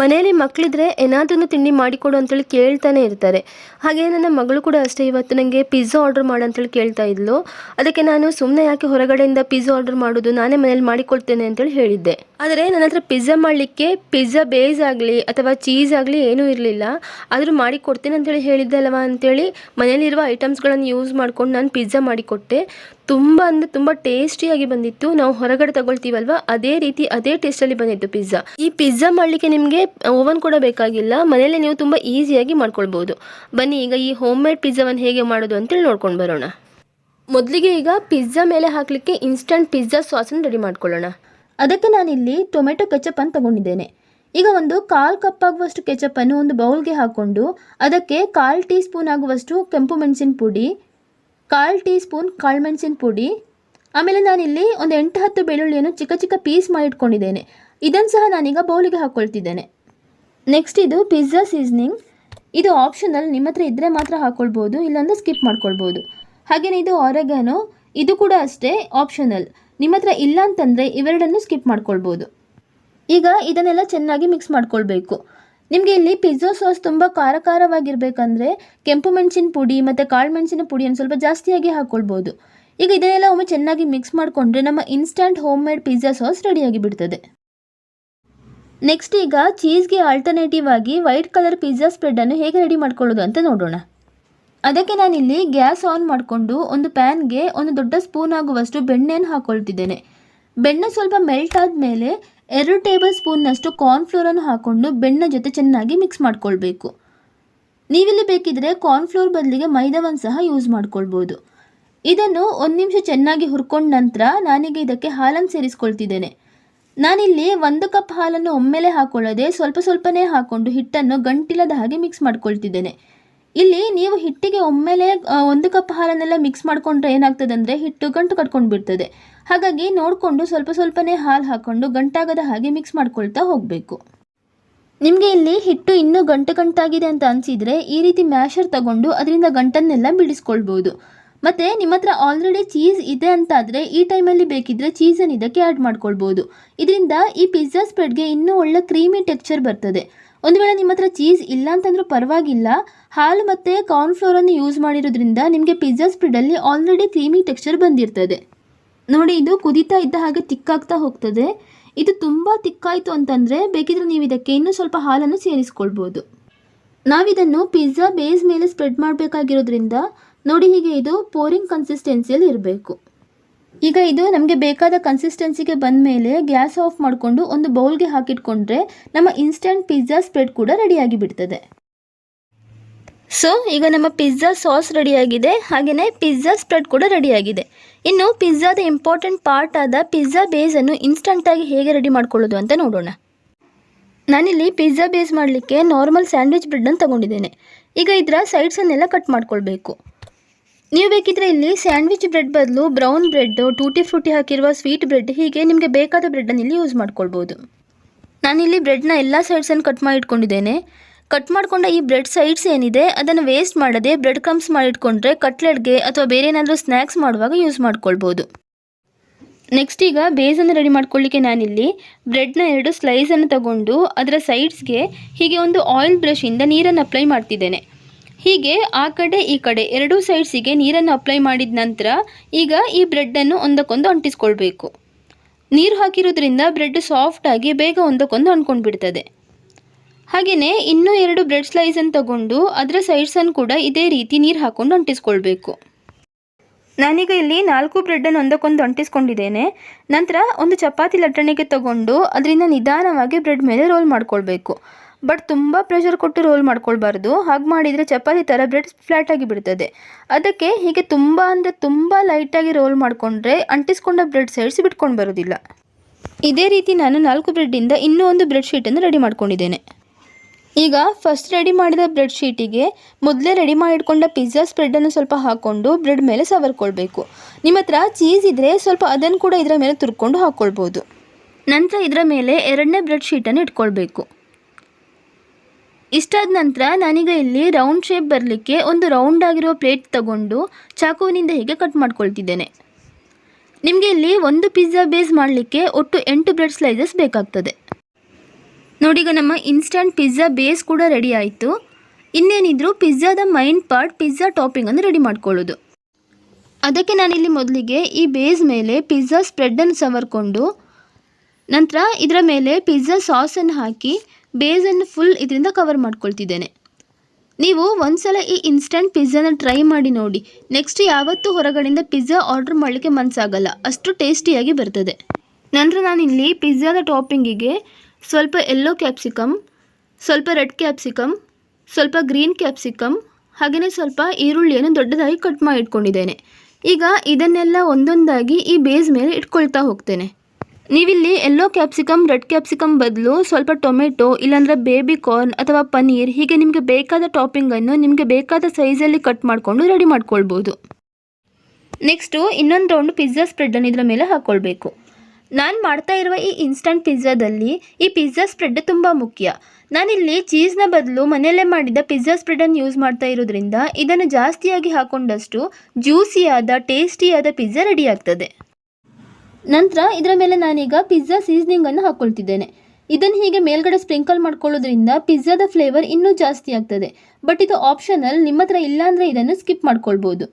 ಮನೆಯಲ್ಲಿ ಮಕ್ಕಳಿದ್ರೆ ಏನಾದ್ರೂ ತಿಂಡಿ ಮಾಡಿಕೊಡು ಅಂತೇಳಿ ಕೇಳ್ತಾನೆ ಇರ್ತಾರೆ. ಹಾಗೆ ನನ್ನ ಮಗಳು ಕೂಡ ಅಷ್ಟೇ, ಇವತ್ತು ನನಗೆ ಪಿಜ್ಜಾ ಆರ್ಡರ್ ಮಾಡು ಅಂತೇಳಿ ಕೇಳ್ತಾ ಇದ್ಲು. ಅದಕ್ಕೆ ನಾನು ಸುಮ್ಮನೆ ಯಾಕೆ ಹೊರಗಡೆಯಿಂದ ಪಿಜ್ಜಾ ಆರ್ಡರ್ ಮಾಡೋದು, ನಾನೇ ಮನೇಲಿ ಮಾಡಿಕೊಡ್ತೇನೆ ಅಂತೇಳಿ ಹೇಳಿದ್ದೆ. ಆದರೆ ನನ್ನ ಹತ್ರ ಪಿಜ್ಜಾ ಮಾಡಲಿಕ್ಕೆ ಪಿಜ್ಜಾ ಬೇಸ್ ಆಗಲಿ ಅಥವಾ ಚೀಸ್ ಆಗಲಿ ಏನೂ ಇರಲಿಲ್ಲ. ಆದರೂ ಮಾಡಿಕೊಡ್ತೇನೆ ಅಂತೇಳಿ ಹೇಳಿದ್ದಲ್ವಾ ಅಂತೇಳಿ ಮನೇಲಿರುವ ಐಟಮ್ಸ್ಗಳನ್ನು ಯೂಸ್ ಮಾಡ್ಕೊಂಡು ನಾನು ಪಿಜ್ಜಾ ಮಾಡಿಕೊಟ್ಟೆ. ತುಂಬ ಅಂದರೆ ತುಂಬ ಟೇಸ್ಟಿಯಾಗಿ ಬಂದಿತ್ತು. ನಾವು ಹೊರಗಡೆ ತಗೊಳ್ತೀವಲ್ವ? ಅದೇ ರೀತಿ ಅದೇ ಟೇಸ್ಟಲ್ಲಿ ಬಂದಿತ್ತು ಪಿಜ್ಜಾ ಈ ಪಿಜ್ಜಾ ಮಾಡಲಿಕ್ಕೆ ನಿಮಗೆ ಓವನ್ ಕೂಡ ಬೇಕಾಗಿಲ್ಲ. ಮನೆಯಲ್ಲೇ ನೀವು ತುಂಬ ಈಸಿಯಾಗಿ ಮಾಡ್ಕೊಳ್ಬೋದು. ಬನ್ನಿ, ಈಗ ಈ ಹೋಮ್ ಮೇಡ್ ಪಿಜ್ಜಾವನ್ನು ಹೇಗೆ ಮಾಡೋದು ಅಂತೇಳಿ ನೋಡ್ಕೊಂಡು ಬರೋಣ. ಮೊದಲಿಗೆ ಈಗ ಪಿಜ್ಜಾ ಮೇಲೆ ಹಾಕಲಿಕ್ಕೆ ಇನ್ಸ್ಟಂಟ್ ಪಿಜ್ಜಾ ಸಾಸನ್ನು ರೆಡಿ ಮಾಡ್ಕೊಳ್ಳೋಣ. ಅದಕ್ಕೆ ನಾನಿಲ್ಲಿ ಟೊಮೆಟೊ ಕೆಚಪ್ ಅನ್ನು ತಗೊಂಡಿದ್ದೇನೆ. ಈಗ ಒಂದು ಕಾಲು ಕಪ್ ಆಗುವಷ್ಟು ಕೆಚಪ್ಪನ್ನು ಒಂದು ಬೌಲ್ಗೆ ಹಾಕ್ಕೊಂಡು, ಅದಕ್ಕೆ ಕಾಲು ಟೀ ಸ್ಪೂನ್ ಆಗುವಷ್ಟು ಕೆಂಪು ಮೆಣಸಿನ ಪುಡಿ ಕಾಲು ಟೀ ಸ್ಪೂನ್ ಕಾಳು ಮೆಣಸಿನ ಪುಡಿ. ಆಮೇಲೆ ನಾನಿಲ್ಲಿ ಒಂದು ಎಂಟು ಹತ್ತು ಬೆಳ್ಳುಳ್ಳಿಯನ್ನು ಚಿಕ್ಕ ಚಿಕ್ಕ ಪೀಸ್ ಮಾಡಿಟ್ಕೊಂಡಿದ್ದೇನೆ. ಇದನ್ನು ಸಹ ನಾನೀಗ ಬೌಲಿಗೆ ಹಾಕ್ಕೊಳ್ತಿದ್ದೇನೆ ನೆಕ್ಸ್ಟ್ ಇದು ಪಿಜ್ಜಾ ಸೀಸ್ನಿಂಗ್. ಇದು ಆಪ್ಷನಲ್, ನಿಮ್ಮ ಹತ್ರ ಇದ್ದರೆ ಮಾತ್ರ ಹಾಕ್ಕೊಳ್ಬೋದು ಇಲ್ಲಾಂದರೆ ಸ್ಕಿಪ್ ಮಾಡ್ಕೊಳ್ಬೋದು. ಹಾಗೆಯೇ ಇದು ಆರೆಗಾನೋ, ಇದು ಕೂಡ ಅಷ್ಟೇ ಆಪ್ಷನಲ್. ನಿಮ್ಮ ಹತ್ರ ಇಲ್ಲ ಅಂತಂದರೆ ಇವೆರಡನ್ನು ಸ್ಕಿಪ್ ಮಾಡ್ಕೊಳ್ಬೋದು. ಈಗ ಇದನ್ನೆಲ್ಲ ಚೆನ್ನಾಗಿ ಮಿಕ್ಸ್ ಮಾಡ್ಕೊಳ್ಬೇಕು. ನಿಮಗೆ ಇಲ್ಲಿ ಪಿಜ್ಜಾ ಸಾಸ್ ತುಂಬ ಖಾರ ಖಾರವಾಗಿರ್ಬೇಕಂದ್ರೆ ಕೆಂಪು ಮೆಣಸಿನ ಪುಡಿ ಮತ್ತು ಕಾಳು ಮೆಣಸಿನ ಪುಡಿಯನ್ನು ಸ್ವಲ್ಪ ಜಾಸ್ತಿಯಾಗಿ ಹಾಕ್ಕೊಳ್ಬೋದು ಈಗ ಇದನ್ನೆಲ್ಲ ಒಮ್ಮೆ ಚೆನ್ನಾಗಿ ಮಿಕ್ಸ್ ಮಾಡಿಕೊಂಡ್ರೆ ನಮ್ಮ instant home made pizza sauce ರೆಡಿಯಾಗಿ ಬಿಡ್ತದೆ. ನೆಕ್ಸ್ಟ್ ಈಗ ಚೀಸ್ಗೆ ಆಲ್ಟರ್ನೇಟಿವ್ ಆಗಿ ವೈಟ್ ಕಲರ್ ಪಿಜ್ಜಾ ಸ್ಪ್ರೆಡನ್ನು ಹೇಗೆ ರೆಡಿ ಮಾಡ್ಕೊಳ್ಳೋದು ಅಂತ ನೋಡೋಣ. ಅದಕ್ಕೆ ನಾನಿಲ್ಲಿ ಗ್ಯಾಸ್ ಆನ್ ಮಾಡಿಕೊಂಡು ಒಂದು ಪ್ಯಾನ್ಗೆ ಒಂದು ದೊಡ್ಡ ಸ್ಪೂನ್ ಆಗುವಷ್ಟು ಬೆಣ್ಣೆಯನ್ನು ಹಾಕ್ಕೊಳ್ತಿದ್ದೇನೆ ಬೆಣ್ಣೆ ಸ್ವಲ್ಪ ಮೆಲ್ಟ್ ಆದಮೇಲೆ ಎರಡು ಟೇಬಲ್ ಸ್ಪೂನ್ನಷ್ಟು ಕಾರ್ನ್ಫ್ಲೋರನ್ನು ಹಾಕ್ಕೊಂಡು ಬೆಣ್ಣೆ ಜೊತೆ ಚೆನ್ನಾಗಿ ಮಿಕ್ಸ್ ಮಾಡ್ಕೊಳ್ಬೇಕು. ನೀವಿಲ್ಲಿ ಬೇಕಿದ್ರೆ ಕಾರ್ನ್ಫ್ಲೋರ್ ಬದಲಿಗೆ ಮೈದಾವನ್ನು ಸಹ ಯೂಸ್ ಮಾಡ್ಕೊಳ್ಬೋದು. ಇದನ್ನು ಒಂದು ನಿಮಿಷ ಚೆನ್ನಾಗಿ ಹುರ್ಕೊಂಡ ನಂತರ ನಾನೀಗ ಇದಕ್ಕೆ ಹಾಲನ್ನು ಸೇರಿಸ್ಕೊಳ್ತಿದ್ದೇನೆ. ನಾನಿಲ್ಲಿ ಒಂದು ಕಪ್ ಹಾಲನ್ನು ಒಮ್ಮೆಲೆ ಹಾಕೊಳ್ಳದೆ ಸ್ವಲ್ಪ ಸ್ವಲ್ಪನೇ ಹಾಕ್ಕೊಂಡು ಹಿಟ್ಟನ್ನು ಗಂಟಿಲ್ಲದ ಹಾಗೆ ಮಿಕ್ಸ್ ಮಾಡ್ಕೊಳ್ತಿದ್ದೇನೆ. ಇಲ್ಲಿ ನೀವು ಹಿಟ್ಟಿಗೆ ಒಮ್ಮೆಲೆ ಒಂದು ಕಪ್ ಹಾಲನ್ನೆಲ್ಲ ಮಿಕ್ಸ್ ಮಾಡಿಕೊಂಡ್ರೆ ಏನಾಗ್ತದೆ ಅಂದರೆ ಹಿಟ್ಟು ಗಂಟು ಕಟ್ಕೊಂಡು ಬಿಡ್ತದೆ ಹಾಗಾಗಿ ನೋಡಿಕೊಂಡು ಸ್ವಲ್ಪ ಸ್ವಲ್ಪನೇ ಹಾಲು ಹಾಕ್ಕೊಂಡು ಗಂಟಾಗದ ಹಾಗೆ ಮಿಕ್ಸ್ ಮಾಡ್ಕೊಳ್ತಾ ಹೋಗಬೇಕು. ನಿಮಗೆ ಇಲ್ಲಿ ಹಿಟ್ಟು ಇನ್ನೂ ಗಂಟು ಗಂಟಾಗಿದೆ ಅಂತ ಅನಿಸಿದರೆ ಈ ರೀತಿ ಮ್ಯಾಶರ್ ತಗೊಂಡು ಅದರಿಂದ ಗಂಟನ್ನೆಲ್ಲ ಬಿಡಿಸ್ಕೊಳ್ಬೋದು. ಮತ್ತು ನಿಮ್ಮ ಹತ್ರ ಆಲ್ರೆಡಿ ಚೀಸ್ ಇದೆ ಅಂತಾದರೆ ಈ ಟೈಮಲ್ಲಿ ಬೇಕಿದ್ದರೆ ಚೀಸನ್ನು ಇದಕ್ಕೆ ಆ್ಯಡ್ ಮಾಡ್ಕೊಳ್ಬೋದು. ಇದರಿಂದ ಈ ಪಿಜ್ಜಾ ಸ್ಪ್ರೆಡ್ಗೆ ಇನ್ನೂ ಒಳ್ಳೆ ಕ್ರೀಮಿ ಟೆಕ್ಸ್ಚರ್ ಬರ್ತದೆ. ಒಂದು ವೇಳೆ ನಿಮ್ಮ ಹತ್ರ ಚೀಸ್ ಇಲ್ಲ ಅಂತಂದ್ರೂ ಪರವಾಗಿಲ್ಲ. ಹಾಲು ಮತ್ತು ಕಾರ್ನ್ಫ್ಲೋರನ್ನು ಯೂಸ್ ಮಾಡಿರೋದ್ರಿಂದ ನಿಮಗೆ ಪಿಜ್ಜಾ ಸ್ಪ್ರೆಡಲ್ಲಿ ಆಲ್ರೆಡಿ ಕ್ರೀಮಿ ಟೆಕ್ಸ್ಚರ್ ಬಂದಿರ್ತದೆ. ನೋಡಿ, ಇದು ಕುದೀತಾ ಇದ್ದ ಹಾಗೆ ತಿಕ್ಕಾಗ್ತಾ ಹೋಗ್ತದೆ. ಇದು ತುಂಬ ತಿಕ್ಕಾಯಿತು ಅಂತಂದರೆ ಬೇಕಿದ್ರೆ ನೀವು ಇದಕ್ಕೆ ಇನ್ನೂ ಸ್ವಲ್ಪ ಹಾಲನ್ನು ಸೇರಿಸ್ಕೊಳ್ಬೋದು. ನಾವಿದನ್ನು ಪಿಜ್ಜಾ ಬೇಸ್ ಮೇಲೆ ಸ್ಪ್ರೆಡ್ ಮಾಡಬೇಕಾಗಿರೋದ್ರಿಂದ ನೋಡಿ, ಹೀಗೆ ಇದು ಪೋರಿಂಗ್ ಕನ್ಸಿಸ್ಟೆನ್ಸಿಯಲ್ಲಿ ಇರಬೇಕು. ಈಗ ಇದು ನಮಗೆ ಬೇಕಾದ ಕನ್ಸಿಸ್ಟೆನ್ಸಿಗೆ ಬಂದ ಮೇಲೆ ಗ್ಯಾಸ್ ಆಫ್ ಮಾಡಿಕೊಂಡು ಒಂದು ಬೌಲ್ಗೆ ಹಾಕಿಟ್ಕೊಂಡ್ರೆ ನಮ್ಮ ಇನ್ಸ್ಟೆಂಟ್ ಪಿಜ್ಜಾ ಸ್ಪ್ರೆಡ್ ಕೂಡ ರೆಡಿಯಾಗಿ ಬಿಡ್ತದೆ. ಸೊ ಈಗ ನಮ್ಮ ಪಿಜ್ಜಾ ಸಾಸ್ ರೆಡಿಯಾಗಿದೆ ಹಾಗೆಯೇ ಪಿಜ್ಜಾ ಸ್ಪ್ರೆಡ್ ಕೂಡ ರೆಡಿಯಾಗಿದೆ ಇನ್ನು ಪಿಜ್ಜಾದ ಇಂಪಾರ್ಟೆಂಟ್ ಪಾರ್ಟ್ ಆದ ಪಿಜ್ಜಾ ಬೇಸನ್ನು ಇನ್ಸ್ಟಂಟಾಗಿ ಹೇಗೆ ರೆಡಿ ಮಾಡ್ಕೊಳ್ಳೋದು ಅಂತ ನೋಡೋಣ. ನಾನಿಲ್ಲಿ ಪಿಜ್ಜಾ ಬೇಸ್ ಮಾಡಲಿಕ್ಕೆ ನಾರ್ಮಲ್ ಸ್ಯಾಂಡ್ವಿಚ್ ಬ್ರೆಡ್ಡನ್ನು ತಗೊಂಡಿದ್ದೇನೆ. ಈಗ ಇದರ ಸೈಡ್ಸನ್ನೆಲ್ಲ ಕಟ್ ಮಾಡ್ಕೊಳ್ಬೇಕು. ನೀವು ಬೇಕಿದ್ರೆ ಇಲ್ಲಿ ಸ್ಯಾಂಡ್ವಿಚ್ ಬ್ರೆಡ್ ಬದಲು ಬ್ರೌನ್ ಬ್ರೆಡ್ ಟೂಟಿ ಫ್ರೂಟಿ ಹಾಕಿರುವ ಸ್ವೀಟ್ ಬ್ರೆಡ್ ಹೀಗೆ ನಿಮಗೆ ಬೇಕಾದ ಬ್ರೆಡ್ಡನ್ನು ಇಲ್ಲಿ ಯೂಸ್ ಮಾಡ್ಕೊಳ್ಬೋದು. ನಾನಿಲ್ಲಿ ಬ್ರೆಡ್ನ ಎಲ್ಲ ಸೈಡ್ಸನ್ನು ಕಟ್ ಮಾಡಿ ಇಟ್ಕೊಂಡಿದ್ದೇನೆ. ಕಟ್ ಮಾಡಿಕೊಂಡ ಈ ಬ್ರೆಡ್ ಸೈಡ್ಸ್ ಏನಿದೆ, ಅದನ್ನು ವೇಸ್ಟ್ ಮಾಡದೆ ಬ್ರೆಡ್ ಕ್ರಮ್ಸ್ ಮಾಡಿಟ್ಕೊಂಡ್ರೆ ಕಟ್ಲೆಟ್ಗೆ ಅಥವಾ ಬೇರೆ ಏನಾದರೂ ಸ್ನ್ಯಾಕ್ಸ್ ಮಾಡುವಾಗ ಯೂಸ್ ಮಾಡ್ಕೊಳ್ಬೋದು. ನೆಕ್ಸ್ಟ್ ಈಗ ಬೇಸನ್ನು ರೆಡಿ ಮಾಡ್ಕೊಳ್ಳಿಕ್ಕೆ ನಾನಿಲ್ಲಿ ಬ್ರೆಡ್ನ ಎರಡು ಸ್ಲೈಸನ್ನು ತಗೊಂಡು ಅದರ ಸೈಡ್ಸ್ಗೆ ಹೀಗೆ ಒಂದು ಆಯಿಲ್ ಬ್ರಷಿಂದ ನೀರನ್ನು ಅಪ್ಲೈ ಮಾಡ್ತಿದ್ದೇನೆ. ಹೀಗೆ ಆ ಕಡೆ ಈ ಕಡೆ ಎರಡೂ ಸೈಡ್ಸಿಗೆ ನೀರನ್ನು ಅಪ್ಲೈ ಮಾಡಿದ ನಂತರ ಈಗ ಈ ಬ್ರೆಡ್ಡನ್ನು ಒಂದಕ್ಕೊಂದು ಅಂಟಿಸ್ಕೊಳ್ಬೇಕು. ನೀರು ಹಾಕಿರೋದ್ರಿಂದ ಬ್ರೆಡ್ ಸಾಫ್ಟಾಗಿ ಬೇಗ ಒಂದಕ್ಕೊಂದು ಅಂಟ್ಕೊಂಡು ಬಿಡ್ತದೆ ಹಾಗೆಯೇ ಇನ್ನೂ ಎರಡು ಬ್ರೆಡ್ ಸ್ಲೈಸನ್ನು ತಗೊಂಡು ಅದರ ಸೈಡ್ಸನ್ನು ಕೂಡ ಇದೇ ರೀತಿ ನೀರು ಹಾಕ್ಕೊಂಡು ಅಂಟಿಸ್ಕೊಳ್ಬೇಕು. ನಾನೀಗ ಇಲ್ಲಿ ನಾಲ್ಕು ಬ್ರೆಡ್ಡನ್ನು ಒಂದಕ್ಕೊಂದು ಅಂಟಿಸ್ಕೊಂಡಿದ್ದೇನೆ. ನಂತರ ಒಂದು ಚಪಾತಿ ಲಟ್ಟಣಿಗೆ ತಗೊಂಡು ಅದರಿಂದ ನಿಧಾನವಾಗಿ ಬ್ರೆಡ್ ಮೇಲೆ ರೋಲ್ ಮಾಡ್ಕೊಳ್ಬೇಕು. ಬಟ್ ತುಂಬ ಪ್ರೆಷರ್ ಕೊಟ್ಟು ರೋಲ್ ಮಾಡ್ಕೊಳ್ಬಾರ್ದು. ಹಾಗೆ ಮಾಡಿದರೆ ಚಪಾತಿ ಥರ ಬ್ರೆಡ್ ಫ್ಲ್ಯಾಟಾಗಿ ಬಿಡ್ತದೆ. ಅದಕ್ಕೆ ಹೀಗೆ ತುಂಬ ಅಂದರೆ ತುಂಬ ಲೈಟಾಗಿ ರೋಲ್ ಮಾಡಿಕೊಂಡ್ರೆ ಅಂಟಿಸ್ಕೊಂಡ ಬ್ರೆಡ್ ಸೈಡ್ಸ್ ಬಿಟ್ಕೊಂಡು ಬರೋದಿಲ್ಲ. ಇದೇ ರೀತಿ ನಾನು ನಾಲ್ಕು ಬ್ರೆಡ್ಡಿಂದ ಇನ್ನೂ ಒಂದು ಬ್ರೆಡ್ ಶೀಟನ್ನು ರೆಡಿ ಮಾಡ್ಕೊಂಡಿದ್ದೇನೆ. ಈಗ ಫಸ್ಟ್ ರೆಡಿ ಮಾಡಿದ ಬ್ರೆಡ್ ಶೀಟಿಗೆ ಮೊದಲೇ ರೆಡಿ ಮಾಡಿಟ್ಕೊಂಡ ಪಿಜ್ಜಾ ಸ್ಪ್ರೆಡನ್ನು ಸ್ವಲ್ಪ ಹಾಕ್ಕೊಂಡು ಬ್ರೆಡ್ ಮೇಲೆ ಸವರ್ಕೊಳ್ಬೇಕು. ನಿಮ್ಮ ಹತ್ರ ಚೀಸ್ ಇದ್ದರೆ ಸ್ವಲ್ಪ ಅದನ್ನು ಕೂಡ ಇದರ ಮೇಲೆ ತುರ್ಕೊಂಡು ಹಾಕ್ಕೊಳ್ಬೋದು ನಂತರ ಇದರ ಮೇಲೆ ಎರಡನೇ ಬ್ರೆಡ್ ಶೀಟನ್ನು ಇಟ್ಕೊಳ್ಬೇಕು. ಇಷ್ಟಾದ ನಂತರ ನಾನೀಗ ಇಲ್ಲಿ ರೌಂಡ್ ಶೇಪ್ ಬರಲಿಕ್ಕೆ ಒಂದು ರೌಂಡ್ ಆಗಿರೋ ಪ್ಲೇಟ್ ತಗೊಂಡು ಚಾಕುವಿನಿಂದ ಹೀಗೆ ಕಟ್ ಮಾಡ್ಕೊಳ್ತಿದ್ದೇನೆ. ನಿಮಗೆ ಇಲ್ಲಿ ಒಂದು ಪಿಜ್ಜಾ ಬೇಸ್ ಮಾಡಲಿಕ್ಕೆ ಒಟ್ಟು ಎಂಟು ಬ್ರೆಡ್ ಸ್ಲೈಸಸ್ ಬೇಕಾಗ್ತದೆ. ನೋಡಿ ಈಗ ನಮ್ಮ ಇನ್ಸ್ಟಂಟ್ ಪಿಜ್ಜಾ ಬೇಸ್ ಕೂಡ ರೆಡಿ ಆಯಿತು. ಇನ್ನೇನಿದ್ರು ಪಿಜ್ಜಾದ ಮೈನ್ ಪಾರ್ಟ್ ಪಿಜ್ಜಾ ಟಾಪಿಂಗನ್ನು ರೆಡಿ ಮಾಡ್ಕೊಳ್ಳೋದು. ಅದಕ್ಕೆ ನಾನಿಲ್ಲಿ ಮೊದಲಿಗೆ ಈ ಬೇಸ್ ಮೇಲೆ ಪಿಜ್ಜಾ ಸ್ಪ್ರೆಡ್ಡನ್ನು ಸವರ್ಕೊಂಡು, ನಂತರ ಇದರ ಮೇಲೆ ಪಿಜ್ಜಾ ಸಾಸನ್ನು ಹಾಕಿ ಬೇಸನ್ನು ಫುಲ್ ಇದರಿಂದ ಕವರ್ ಮಾಡ್ಕೊಳ್ತಿದ್ದೇನೆ. ನೀವು ಒಂದ್ಸಲ ಈ ಇನ್ಸ್ಟಂಟ್ ಪಿಜ್ಜಾನ ಟ್ರೈ ಮಾಡಿ ನೋಡಿ. ನೆಕ್ಸ್ಟ್ ಯಾವತ್ತೂ ಹೊರಗಡೆಯಿಂದ ಪಿಜ್ಜಾ ಆರ್ಡರ್ ಮಾಡಲಿಕ್ಕೆ ಮನಸ್ಸಾಗಲ್ಲ ಅಷ್ಟು ಟೇಸ್ಟಿಯಾಗಿ ಬರ್ತದೆ. ನಂತರ ನಾನಿಲ್ಲಿ ಪಿಜ್ಜಾದ ಟಾಪಿಂಗಿಗೆ ಸ್ವಲ್ಪ ಎಲ್ಲೋ ಕ್ಯಾಪ್ಸಿಕಮ್ ಸ್ವಲ್ಪ ರೆಡ್ ಕ್ಯಾಪ್ಸಿಕಮ್ ಸ್ವಲ್ಪ ಗ್ರೀನ್ ಕ್ಯಾಪ್ಸಿಕಮ್ ಹಾಗೆಯೇ ಸ್ವಲ್ಪ ಈರುಳ್ಳಿಯನ್ನು ದೊಡ್ಡದಾಗಿ ಕಟ್ ಮಾಡಿ ಇಟ್ಕೊಂಡಿದ್ದೇನೆ. ಈಗ ಇದನ್ನೆಲ್ಲ ಒಂದೊಂದಾಗಿ ಈ ಬೇಸ್ ಮೇಲೆ ಇಟ್ಕೊಳ್ತಾ ಹೋಗ್ತೇನೆ. ನೀವಿಲ್ಲಿ ಎಲ್ಲೋ ಕ್ಯಾಪ್ಸಿಕಮ್ ರೆಡ್ ಕ್ಯಾಪ್ಸಿಕಮ್ ಬದಲು ಸ್ವಲ್ಪ ಟೊಮೆಟೊ ಇಲ್ಲಾಂದರೆ ಬೇಬಿ ಕಾರ್ನ್ ಅಥವಾ ಪನ್ನೀರ್ ಹೀಗೆ ನಿಮಗೆ ಬೇಕಾದ ಟಾಪಿಂಗನ್ನು ನಿಮಗೆ ಬೇಕಾದ ಸೈಜಲ್ಲಿ ಕಟ್ ಮಾಡಿಕೊಂಡು ರೆಡಿ ಮಾಡ್ಕೊಳ್ಬೋದು. ನೆಕ್ಸ್ಟು ಇನ್ನೊಂದು ರೌಂಡ್ ಪಿಜ್ಜಾ ಸ್ಪ್ರೆಡ್ಡನ್ನು ಇದರ ಮೇಲೆ ಹಾಕ್ಕೊಳ್ಬೇಕು ನಾನು ಮಾಡ್ತಾ ಇರುವ ಈ ಇನ್ಸ್ಟಂಟ್ ಪಿಜ್ಜಾದಲ್ಲಿ ಈ ಪಿಜ್ಜಾ ಸ್ಪ್ರೆಡ್ ತುಂಬ ಮುಖ್ಯ. ನಾನಿಲ್ಲಿ ಚೀಸ್ನ ಬದಲು ಮನೆಯಲ್ಲೇ ಮಾಡಿದ ಪಿಜ್ಜಾ ಸ್ಪ್ರೆಡನ್ನು ಯೂಸ್ ಮಾಡ್ತಾ ಇರೋದ್ರಿಂದ ಇದನ್ನು ಜಾಸ್ತಿಯಾಗಿ ಹಾಕೊಂಡಷ್ಟು ಜ್ಯೂಸಿಯಾದ ಟೇಸ್ಟಿಯಾದ ಪಿಜ್ಜಾ ರೆಡಿ ಆಗ್ತದೆ. ನಂತರ ಇದರ ಮೇಲೆ ನಾನೀಗ ಪಿಜ್ಜಾ ಸೀಸ್ನಿಂಗನ್ನು ಹಾಕ್ಕೊಳ್ತಿದ್ದೇನೆ ಇದನ್ನು ಹೀಗೆ ಮೇಲ್ಗಡೆ ಸ್ಪ್ರಿಂಕಲ್ ಮಾಡ್ಕೊಳ್ಳೋದ್ರಿಂದ ಪಿಜ್ಜಾದ ಫ್ಲೇವರ್ ಇನ್ನೂ ಜಾಸ್ತಿ ಆಗ್ತದೆ. ಬಟ್ ಇದು ಆಪ್ಷನಲ್ ನಿಮ್ಮ ಹತ್ರ ಇಲ್ಲಾಂದರೆ ಇದನ್ನು ಸ್ಕಿಪ್ ಮಾಡ್ಕೊಳ್ಬೋದು.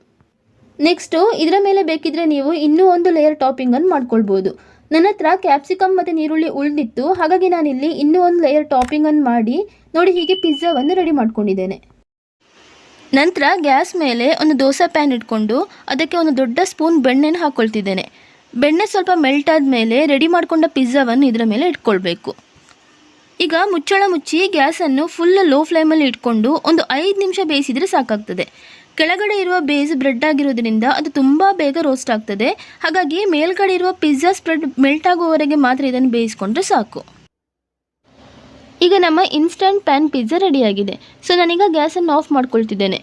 ನೆಕ್ಸ್ಟು ಇದರ ಮೇಲೆ ಬೇಕಿದ್ರೆ ನೀವು ಇನ್ನೂ ಒಂದು ಲೇಯರ್ ಟಾಪಿಂಗನ್ನು ಮಾಡ್ಕೊಳ್ಬೋದು. ನನ್ನ ಹತ್ರ ಕ್ಯಾಪ್ಸಿಕಮ್ ಮತ್ತು ನೀರುಳ್ಳಿ ಉಳಿದಿತ್ತು, ಹಾಗಾಗಿ ನಾನಿಲ್ಲಿ ಇನ್ನೂ ಒಂದು ಲೇಯರ್ ಟಾಪಿಂಗನ್ನು ಮಾಡಿ, ನೋಡಿ ಹೀಗೆ ಪಿಜ್ಜಾವನ್ನು ರೆಡಿ ಮಾಡ್ಕೊಂಡಿದ್ದೇನೆ. ನಂತರ ಗ್ಯಾಸ್ ಮೇಲೆ ಒಂದು ದೋಸೆ ಪ್ಯಾನ್ ಇಟ್ಕೊಂಡು, ಅದಕ್ಕೆ ಒಂದು ದೊಡ್ಡ ಸ್ಪೂನ್ ಬೆಣ್ಣೆನ ಹಾಕ್ಕೊಳ್ತಿದ್ದೇನೆ ಬೆಣ್ಣೆ ಸ್ವಲ್ಪ ಮೆಲ್ಟ್ ಆದಮೇಲೆ ರೆಡಿ ಮಾಡಿಕೊಂಡ ಪಿಜ್ಜಾವನ್ನು ಇದರ ಮೇಲೆ ಇಟ್ಕೊಳ್ಬೇಕು. ಈಗ ಮುಚ್ಚಳ ಮುಚ್ಚಿ ಗ್ಯಾಸನ್ನು ಫುಲ್ ಲೋ ಫ್ಲೇಮಲ್ಲಿ ಇಟ್ಕೊಂಡು ಒಂದು ಐದು ನಿಮಿಷ ಬೇಯಿಸಿದರೆ ಸಾಕಾಗ್ತದೆ. ಕೆಳಗಡೆ ಇರುವ ಬೇಸ್ ಬ್ರೆಡ್ ಆಗಿರೋದ್ರಿಂದ ಅದು ತುಂಬ ಬೇಗ ರೋಸ್ಟ್ ಆಗ್ತದೆ. ಹಾಗಾಗಿ ಮೇಲ್ಗಡೆ ಇರುವ ಪಿಜ್ಜಾ ಸ್ಪ್ರೆಡ್ ಮೆಲ್ಟ್ ಆಗುವವರೆಗೆ ಮಾತ್ರ ಇದನ್ನು ಬೇಯಿಸ್ಕೊಂಡ್ರೆ ಸಾಕು. ಈಗ ನಮ್ಮ ಇನ್ಸ್ಟಂಟ್ ಪ್ಯಾನ್ ಪಿಜ್ಜಾ ರೆಡಿಯಾಗಿದೆ ಸೊ ನಾನೀಗ ಗ್ಯಾಸನ್ನು ಆಫ್ ಮಾಡ್ಕೊಳ್ತಿದ್ದೇನೆ.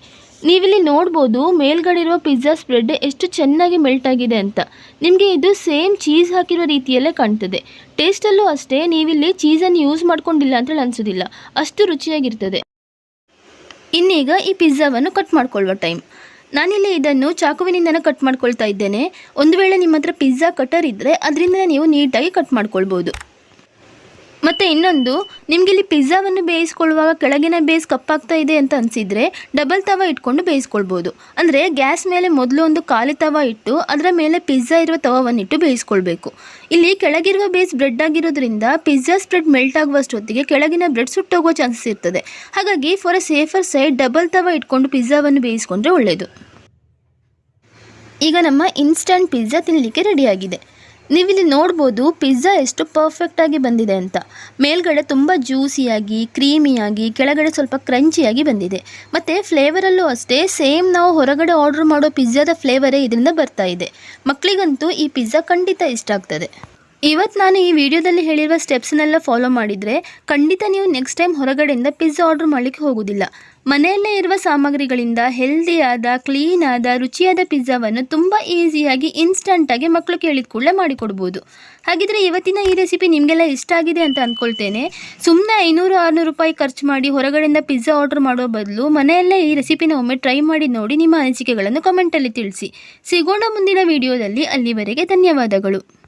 ನೀವಿಲ್ಲಿ ನೋಡ್ಬೋದು ಮೇಲ್ಗಡೆ ಇರುವ ಪಿಜ್ಜಾ ಸ್ಪ್ರೆಡ್ ಎಷ್ಟು ಚೆನ್ನಾಗಿ ಮೆಲ್ಟ್ ಆಗಿದೆ ಅಂತ. ನಿಮಗೆ ಇದು ಸೇಮ್ ಚೀಸ್ ಹಾಕಿರೋ ರೀತಿಯಲ್ಲೇ ಕಾಣ್ತದೆ. ಟೇಸ್ಟಲ್ಲೂ ಅಷ್ಟೇ, ನೀವಿಲ್ಲಿ ಚೀಸನ್ನು ಯೂಸ್ ಮಾಡ್ಕೊಂಡಿಲ್ಲ ಅಂತೇಳಿ ಅನಿಸೋದಿಲ್ಲ. ಅಷ್ಟು ರುಚಿಯಾಗಿರ್ತದೆ. ಇನ್ನೀಗ ಈ ಪಿಜ್ಜಾವನ್ನು ಕಟ್ ಮಾಡ್ಕೊಳ್ಳುವ ಟೈಮ್ ನಾನಿಲ್ಲಿ ಇದನ್ನು ಚಾಕುವಿನಿಂದನೇ ಕಟ್ ಮಾಡ್ಕೊಳ್ತಾ ಇದ್ದೇನೆ. ಒಂದು ವೇಳೆ ನಿಮ್ಮ ಹತ್ರ ಪಿಜ್ಜಾ ಕಟರ್ ಇದ್ದರೆ ಅದರಿಂದ ನೀವು ನೀಟಾಗಿ ಕಟ್ ಮಾಡ್ಕೊಳ್ಬೋದು. ಮತ್ತು ಇನ್ನೊಂದು, ನಿಮಗೆ ಇಲ್ಲಿ ಪಿಜ್ಜಾವನ್ನು ಬೇಯಿಸ್ಕೊಳ್ಳುವಾಗ ಕೆಳಗಿನ ಬೇಸ್ ಕಪ್ಪಾಗ್ತಾ ಇದೆ ಅಂತ ಅನಿಸಿದರೆ ಡಬಲ್ ತವ ಇಟ್ಕೊಂಡು ಬೇಯಿಸ್ಕೊಳ್ಬೋದು. ಅಂದರೆ ಗ್ಯಾಸ್ ಮೇಲೆ ಮೊದಲು ಒಂದು ಖಾಲಿ ತವ ಇಟ್ಟು ಅದರ ಮೇಲೆ ಪಿಜ್ಜಾ ಇರುವ ತವವನ್ನು ಇಟ್ಟು ಬೇಯಿಸ್ಕೊಳ್ಬೇಕು. ಇಲ್ಲಿ ಕೆಳಗಿರುವ ಬೇಸ್ ಬ್ರೆಡ್ ಆಗಿರೋದ್ರಿಂದ ಪಿಜ್ಜಾ ಸ್ಪ್ರೆಡ್ ಮೆಲ್ಟ್ ಆಗುವಷ್ಟೊತ್ತಿಗೆ ಕೆಳಗಿನ ಬ್ರೆಡ್ ಸುಟ್ಟೋಗೋ ಚಾನ್ಸಸ್ ಇರ್ತದೆ. ಹಾಗಾಗಿ for a safer side double ತವ ಇಟ್ಕೊಂಡು ಪಿಜ್ಜಾವನ್ನು ಬೇಯಿಸ್ಕೊಂಡ್ರೆ ಒಳ್ಳೆಯದು ಈಗ ನಮ್ಮ ಇನ್ಸ್ಟಂಟ್ ಪಿಜ್ಜಾ ತಿನ್ನಲಿಕ್ಕೆ ರೆಡಿಯಾಗಿದೆ ನೀವಿಲ್ಲಿ ನೋಡ್ಬೋದು ಪಿಜ್ಜಾ ಎಷ್ಟು ಪರ್ಫೆಕ್ಟಾಗಿ ಬಂದಿದೆ ಅಂತ. ಮೇಲ್ಗಡೆ ತುಂಬ ಜ್ಯೂಸಿಯಾಗಿ ಕ್ರೀಮಿಯಾಗಿ ಕೆಳಗಡೆ ಸ್ವಲ್ಪ ಕ್ರಂಚಿಯಾಗಿ ಬಂದಿದೆ. ಮತ್ತು ಫ್ಲೇವರಲ್ಲೂ ಅಷ್ಟೇ ಸೇಮ್ ನಾವು ಹೊರಗಡೆ ಆರ್ಡ್ರ್ ಮಾಡೋ ಪಿಜ್ಜಾದ ಫ್ಲೇವರೇ ಇದರಿಂದ ಬರ್ತಾ ಇದೆ. ಮಕ್ಕಳಿಗಂತೂ ಈ ಪಿಜ್ಜಾ ಖಂಡಿತ ಇಷ್ಟ ಆಗ್ತದೆ. ಇವತ್ತು ನಾನು ಈ ವಿಡಿಯೋದಲ್ಲಿ ಹೇಳಿರುವ ಸ್ಟೆಪ್ಸ್ನೆಲ್ಲ ಫಾಲೋ ಮಾಡಿದರೆ ಖಂಡಿತ ನೀವು ನೆಕ್ಸ್ಟ್ ಟೈಮ್ ಹೊರಗಡೆಯಿಂದ ಪಿಜ್ಜಾ ಆರ್ಡರ್ ಮಾಡಲಿಕ್ಕೆ ಹೋಗೋದಿಲ್ಲ. ಮನೆಯಲ್ಲೇ ಇರುವ ಸಾಮಗ್ರಿಗಳಿಂದ ಹೆಲ್ದಿಯಾದ ಕ್ಲೀನಾದ ರುಚಿಯಾದ ಪಿಜ್ಜಾವನ್ನು ತುಂಬ ಈಸಿಯಾಗಿ ಇನ್ಸ್ಟಂಟಾಗಿ ಮಕ್ಕಳು ಕೇಳಿದ ಕೂಡಲೇ ಮಾಡಿಕೊಡ್ಬೋದು. ಹಾಗಿದ್ರೆ ಇವತ್ತಿನ ಈ ರೆಸಿಪಿ ನಿಮಗೆಲ್ಲ ಇಷ್ಟ ಆಗಿದೆ ಅಂತ ಅಂದ್ಕೊಳ್ತೇನೆ ಸುಮ್ಮನೆ ಐನೂರು, ಆರುನೂರು ರೂಪಾಯಿ ಖರ್ಚು ಮಾಡಿ ಹೊರಗಡೆಯಿಂದ ಪಿಜ್ಜಾ ಆರ್ಡರ್ ಮಾಡೋ ಬದಲು ಮನೆಯಲ್ಲೇ ಈ ರೆಸಿಪಿನ ಒಮ್ಮೆ ಟ್ರೈ ಮಾಡಿ ನೋಡಿ ನಿಮ್ಮ ಅನಿಸಿಕೆಗಳನ್ನು ಕಮೆಂಟಲ್ಲಿ ತಿಳಿಸಿ. ಸಿಗೋಣ ಮುಂದಿನ ವಿಡಿಯೋದಲ್ಲಿ ಅಲ್ಲಿವರೆಗೆ ಧನ್ಯವಾದಗಳು.